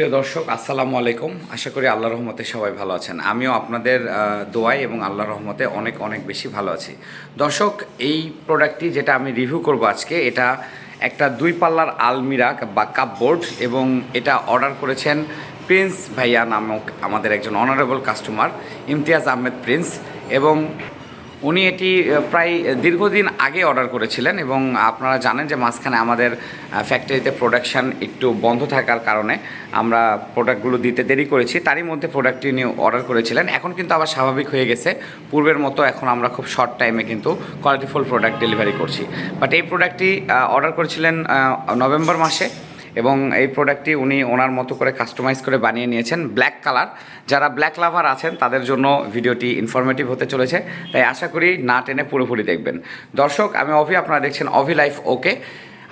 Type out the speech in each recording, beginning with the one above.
প্রিয় দর্শক, আসসালামু আলাইকুম। আশা করি আল্লাহ রহমতে সবাই ভালো আছেন। আমিও আপনাদের দোয়াই এবং আল্লাহ রহমতে অনেক অনেক বেশি ভালো আছি। দর্শক, এই প্রোডাক্টটি যেটা আমি রিভিউ করব আজকে, এটা একটা দুই পাল্লার আলমিরা বা কাপবোর্ড এবং এটা অর্ডার করেছেন প্রিন্স ভাইয়া নামক আমাদের একজন honourable customer Imtiaz Ahmed Prince এবং উনি এটি প্রায় দীর্ঘদিন আগে অর্ডার করেছিলেন এবং আপনারা জানেন যে মাঝখানে আমাদের ফ্যাক্টরিতে প্রোডাকশান একটু বন্ধ থাকার কারণে আমরা প্রোডাক্টগুলো দিতে দেরি করেছি। তারই মধ্যে প্রোডাক্টটি উনি অর্ডার করেছিলেন। এখন কিন্তু আবার স্বাভাবিক হয়ে গেছে। পূর্বের মতো এখন আমরা খুব শর্ট টাইমে কিন্তু কোয়ালিটিফুল প্রোডাক্ট ডেলিভারি করছি। বাট এই প্রোডাক্টটি অর্ডার করেছিলেন নভেম্বর মাসে। এবং এই প্রোডাক্টটি উনি ওনার মতো করে কাস্টমাইজ করে বানিয়ে নিয়েছেন ব্ল্যাক কালার যারা ব্ল্যাক লাভার আছেন, তাদের জন্য ভিডিওটি ইনফরমেটিভ হতে চলেছে। তাই আশা করি না টেনে পুরোপুরি দেখবেন। দর্শক, আমি অভি, আপনারা দেখছেন অভি লাইফ ওকে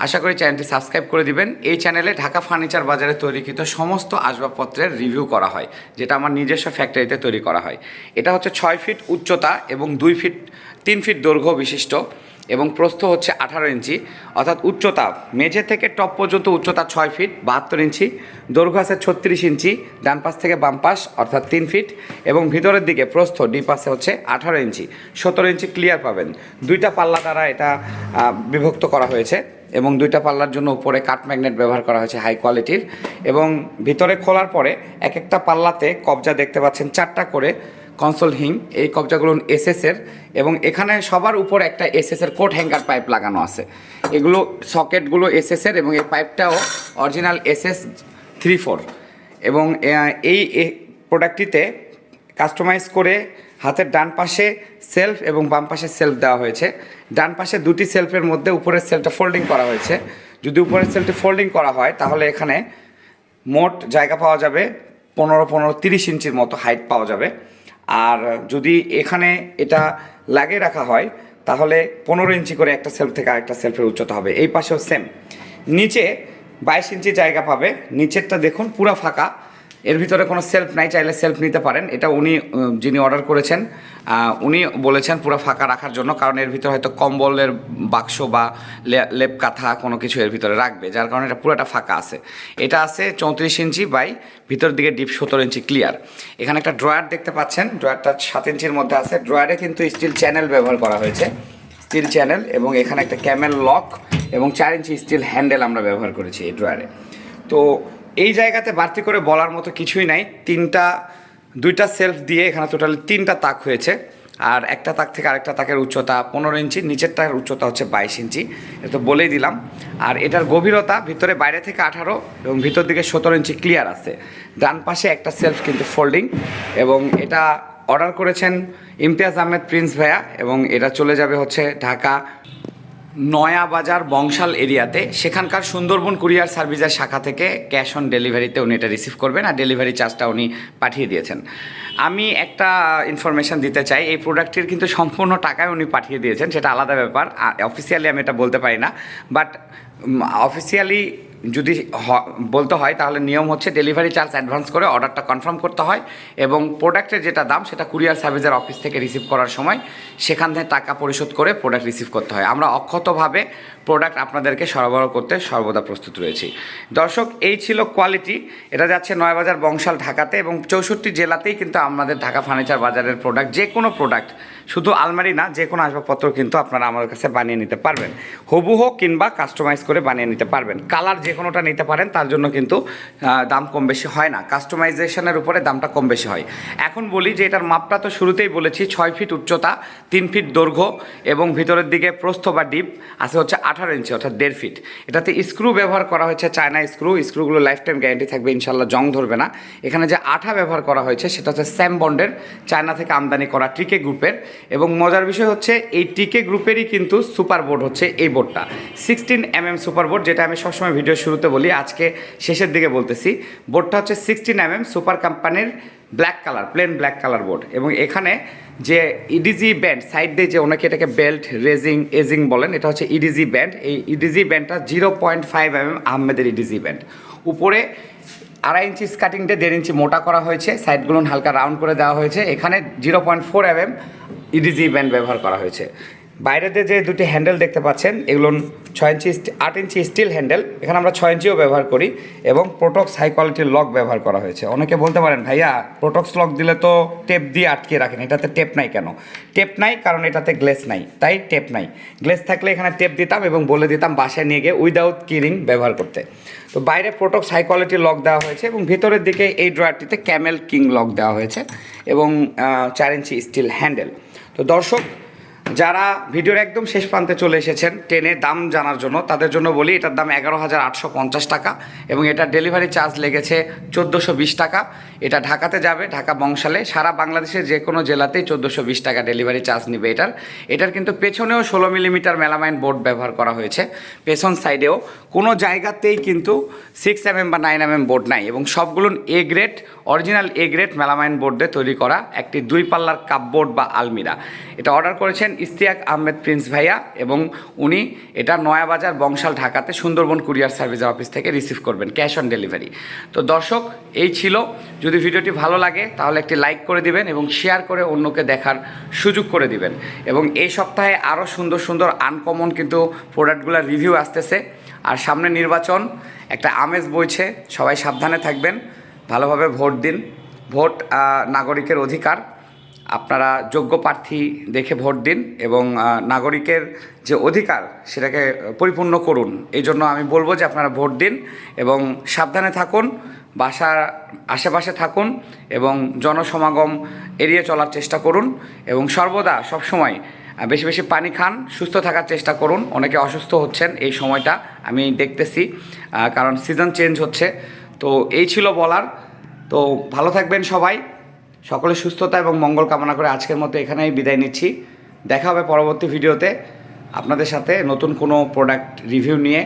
আশা করি চ্যানেলটি সাবস্ক্রাইব করে দিবেন। এই চ্যানেলে ঢাকা ফার্নিচার বাজারে তৈরিকৃত সমস্ত আসবাবপত্রের রিভিউ করা হয়, যেটা আমার নিজস্ব ফ্যাক্টরিতে তৈরি করা হয়। এটা হচ্ছে ছয় ফিট উচ্চতা এবং দুই ফিট তিন ফিট দৈর্ঘ্য বিশিষ্ট। এবং প্রস্থ হচ্ছে আঠারো ইঞ্চি, অর্থাৎ উচ্চতা মেঝে থেকে টপ পর্যন্ত উচ্চতা ছয় ফিট, বাহাত্তর ইঞ্চি, দৈর্ঘ্য আছে ছত্রিশ ইঞ্চি, ডান পাশ থেকে বাম পাশ, অর্থাৎ তিন ফিট, এবং ভিতরের দিকে প্রস্থ ডি পাশে হচ্ছে আঠারো ইঞ্চি, সতেরো ইঞ্চি ক্লিয়ার পাবেন। দুইটা পাল্লা দ্বারা এটা বিভক্ত করা হয়েছে, এবং দুইটা পাল্লার জন্য উপরে কাঠ ম্যাগনেট ব্যবহার করা হয়েছে হাই কোয়ালিটির এবং ভিতরে খোলার পরে এক একটা পাল্লাতে কবজা দেখতে পাচ্ছেন চারটা করে কনসোল হিং এই কবজাগুলো এসএসের এবং এখানে সবার উপর একটা এসএসের কোট হ্যাঙ্গার পাইপ লাগানো আছে। এগুলো সকেটগুলো এসএসের এবং এই পাইপটাও অরিজিনাল এসএস থ্রি ফোর এবং এই প্রোডাক্টটিতে কাস্টমাইজ করে হাতের ডান পাশে সেলফ এবং বাম পাশে সেলফ দেওয়া হয়েছে। ডান পাশে দুটি সেলফের মধ্যে উপরের সেলটা ফোল্ডিং করা হয়েছে। যদি উপরের সেলটি ফোল্ডিং করা হয়, তাহলে এখানে মোট জায়গা পাওয়া যাবে পনেরো পনেরো তিরিশ ইঞ্চির মতো হাইট পাওয়া যাবে। আর যদি এখানে এটা লাগিয়ে রাখা হয়, তাহলে পনেরো ইঞ্চি করে একটা সেলফ থেকে আরেকটা সেলফের উচ্চতা হবে। এই পাশেও সেম নিচে বাইশ ইঞ্চি জায়গা পাবে। নিচেরটা দেখুন পুরো ফাঁকা। এর ভিতরে কোনো সেলফ নাই, চাইলে সেলফ নিতে পারেন। এটা উনি যিনি অর্ডার করেছেন উনি বলেছেন পুরো ফাঁকা রাখার জন্য, কারণ এর ভিতরে হয়তো কম্বলের বাক্স বা লেপ কাঁথা কোনো কিছু এর ভিতরে রাখবে, যার কারণে এটা পুরোটা ফাঁকা আছে। এটা আছে চৌত্রিশ ইঞ্চি বাই ভিতর দিকে ডিপ সতেরো ইঞ্চি ক্লিয়ার এখানে একটা ড্রয়ার দেখতে পাচ্ছেন ড্রয়ারটা সাত ইঞ্চির মধ্যে আছে। ড্রয়ারে কিন্তু স্টিল চ্যানেল ব্যবহার করা হয়েছে। স্টিল চ্যানেল এবং এখানে একটা ক্যামেল লক এবং চার ইঞ্চি স্টিল হ্যান্ডেল আমরা ব্যবহার করেছি এই ড্রয়ারে তো এই জায়গাতে বাড়তি করে বলার মতো কিছুই নাই। তিনটা, দুইটা সেলফ দিয়ে এখানে টোটালি তিনটা তাক হয়েছে। আর একটা তাক থেকে আরেকটা তাকের উচ্চতা পনেরো ইঞ্চি, নিচেরটার উচ্চতা হচ্ছে বাইশ ইঞ্চি। এটা তো বলেই দিলাম। আর এটার গভীরতা ভিতরে বাইরে থেকে আঠারো এবং ভিতর দিকে সতেরো ইঞ্চি ক্লিয়ার আছে। ডান পাশে একটা সেলফ কিন্তু ফোল্ডিং এবং এটা অর্ডার করেছেন ইমতিয়াজ আহমেদ, প্রিন্স ভাইয়া এবং এটা চলে যাবে হচ্ছে ঢাকা নয়া বাজার বংশাল এরিয়াতে সেখানকার সুন্দরবন কুরিয়ার সার্ভিসের শাখা থেকে ক্যাশ অন ডেলিভারিতে উনি এটা রিসিভ করবেন আর ডেলিভারি চার্জটা উনি পাঠিয়ে দিয়েছেন। আমি একটা ইনফরমেশান দিতে চাই, এই প্রোডাক্টটির কিন্তু সম্পূর্ণ টাকায় উনি পাঠিয়ে দিয়েছেন, সেটা আলাদা ব্যাপার। অফিসিয়ালি আমি এটা বলতে পারি না বাট অফিসিয়ালি যদি বলতে হয় তাহলে নিয়ম হচ্ছে ডেলিভারি চার্জ অ্যাডভান্স করে অর্ডারটা কনফার্ম করতে হয় এবং প্রোডাক্টের যেটা দাম সেটা কুরিয়ার সার্ভিসের অফিস থেকে রিসিভ করার সময় সেখান থেকে টাকা পরিশোধ করে প্রোডাক্ট রিসিভ করতে হয়। আমরা অক্ষতভাবে প্রোডাক্ট আপনাদেরকে সরবরাহ করতে সর্বদা প্রস্তুত রয়েছি। দর্শক, এই ছিল কোয়ালিটি এটা যাচ্ছে নয়বাজার বংশাল ঢাকাতে এবং চৌষট্টি জেলাতেই কিন্তু আমাদের ঢাকা ফার্নিচার বাজারের প্রোডাক্ট যে কোনো প্রোডাক্ট শুধু আলমারি না, যে কোনো আসবাবপত্র কিন্তু আপনারা আমাদের কাছে বানিয়ে নিতে পারবেন। হুবহু কিংবা কাস্টমাইজ করে বানিয়ে নিতে পারবেন। কালার যে কোনোটা নিতে পারেন, তার জন্য কিন্তু দাম কম বেশি হয় না। কাস্টমাইজেশনের উপরে দামটা কম বেশি হয়। এখন বলি যে এটার মাপটা তো শুরুতেই বলেছি, ছয় ফিট উচ্চতা, তিন ফিট দৈর্ঘ্য এবং ভিতরের দিকে প্রস্থ বা ডিপ আছে হচ্ছে আঠারো ইঞ্চি, অর্থাৎ দেড় ফিট এটাতে স্ক্রু ব্যবহার করা হয়েছে চায়না স্ক্রু স্ক্রুগুলো লাইফ টাইম গ্যারেন্টি থাকবে ইনশাল্লাহ জং ধরবে না। এখানে যে আঠা ব্যবহার করা হয়েছে, সেটা হচ্ছে স্যাম বন্ডের চায়না থেকে আমদানি করা টিকে গ্রুপের এবং মজার বিষয় হচ্ছে, এই টিকে গ্রুপেরই কিন্তু সুপার বোর্ড হচ্ছে এই বোর্ডটা sixteen M M super board যেটা আমি সবসময় ভিডিও শুরুতে বলি, আজকে শেষের দিকে বলতেছি। বোর্ডটা হচ্ছে সিক্সটিন এম এম সুপার কোম্পানির black colour plain black colour board এবং এখানে যে ইডিজি ব্যান্ড সাইড দিয়ে যে ওনাকে এটাকে বেল্ট রেজিং এজিং বলেন, এটা হচ্ছে ইডিজি ব্যান্ড এই ইডিজি ব্যান্ডটা zero point five M M আহমেদের ইডিজি ব্যান্ড উপরে আড়াই ইঞ্চি স্কাটিংটা দেড় ইঞ্চি মোটা করা হয়েছে সাইডগুলো হালকা রাউন্ড করে দেওয়া হয়েছে। এখানে zero point four M M edge band ব্যবহার করা হয়েছে। বাইরেতে যে দুটি হ্যান্ডেল দেখতে পাচ্ছেন, এগুলো ছয় ইঞ্চি আট ইঞ্চি স্টিল হ্যান্ডেল। এখানে আমরা ছয় ইঞ্চিও ব্যবহার করি এবং প্রোটক্স হাই কোয়ালিটির লক ব্যবহার করা হয়েছে। অনেকে বলতে পারেন, ভাইয়া প্রোটক্স লক দিলে তো টেপ দিয়ে আটকে রাখেন, এটাতে টেপ নাই কেন? টেপ নাই, কারণ এটাতে গ্লেস নাই, তাই টেপ নাই। গ্লেস থাকলে এখানে টেপ দিতাম এবং বলে দিতাম, বাসায় নিয়ে গিয়ে উইদাউট কিরিং ব্যবহার করতে। তো বাইরে প্রোটক্স হাই কোয়ালিটির লক দেওয়া হয়েছে এবং ভিতরের দিকে এই ড্রয়ারটিতে ক্যামেল কিং লক দেওয়া হয়েছে এবং চার ইঞ্চি স্টিল হ্যান্ডেল। তো দর্শক যারা ভিডিওর একদম শেষ প্রান্তে চলে এসেছেন, ট্রেনের দাম জানার জন্য, তাদের জন্য বলি, এটার দাম এগারো হাজার আটশো পঞ্চাশ টাকা এবং এটা ডেলিভারি চার্জ লেগেছে চোদ্দোশো বিশ টাকা। এটা ঢাকাতে যাবে, ঢাকা বংশালে। সারা বাংলাদেশের যে কোনো জেলাতেই চোদ্দোশো বিশ টাকা ডেলিভারি চার্জ নেবে এটার। এটার কিন্তু পেছনেও ষোলো মিলিমিটার মেলামাইন বোর্ড ব্যবহার করা হয়েছে। পেছন সাইডেও কোনো জায়গাতেই কিন্তু সিক্স এম এম বা নাইন এম এম বোর্ড নাই এবং সবগুলো A grade original A grade melamine বোর্ডে তৈরি করা একটি দুই পাল্লার কাপবোর্ড বা আলমিরা। এটা অর্ডার করেছেন ইস্তিয়াক আহমেদ প্রিন্স ভাইয়া এবং উনি এটা নয়াবাজার বংশাল ঢাকাতে সুন্দরবন কুরিয়ার সার্ভিস অফিস থেকে রিসিভ করবেন, ক্যাশ অন ডেলিভারি। তো দর্শক, এই ছিল। যদি ভিডিওটি ভালো লাগে, তাহলে একটি লাইক করে দিবেন এবং শেয়ার করে অন্যকে দেখার সুযোগ করে দিবেন। এবং এই সপ্তাহে আরও সুন্দর সুন্দর আনকমন কিন্তু প্রোডাক্টগুলোর রিভিউ আসতেছে। আর সামনে নির্বাচন, একটা আমেজ বইছে, সবাই সাবধানে থাকবেন। ভালোভাবে ভোট দিন। ভোট নাগরিকের অধিকার। আপনারা যোগ্য প্রার্থী দেখে ভোট দিন এবং নাগরিকের যে অধিকার সেটাকে পরিপূর্ণ করুন। এই জন্য আমি বলব যে আপনারা ভোট দিন এবং সাবধানে থাকুন, বাসার আশেপাশে থাকুন এবং জনসমাগম এড়িয়ে চলার চেষ্টা করুন এবং সর্বদা সবসময় বেশি বেশি পানি খান, সুস্থ থাকার চেষ্টা করুন। অনেকে অসুস্থ হচ্ছেন, এই সময়টা আমি দেখতেছি কারণ সিজন চেঞ্জ হচ্ছে। তো এই ছিল বলার। তো ভালো থাকবেন সবাই। সকলের সুস্থতা এবং মঙ্গল কামনা করে আজকের মতো এখানেই বিদায় নিচ্ছি। দেখা হবে পরবর্তী ভিডিওতে আপনাদের সাথে নতুন কোনো প্রোডাক্ট রিভিউ নিয়ে।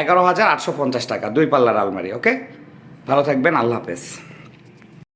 এগারো হাজার আটশো পঞ্চাশ টাকা, দুই পাল্লার আলমারি ওকে ভালো থাকবেন, আল্লাহ হাফেজ।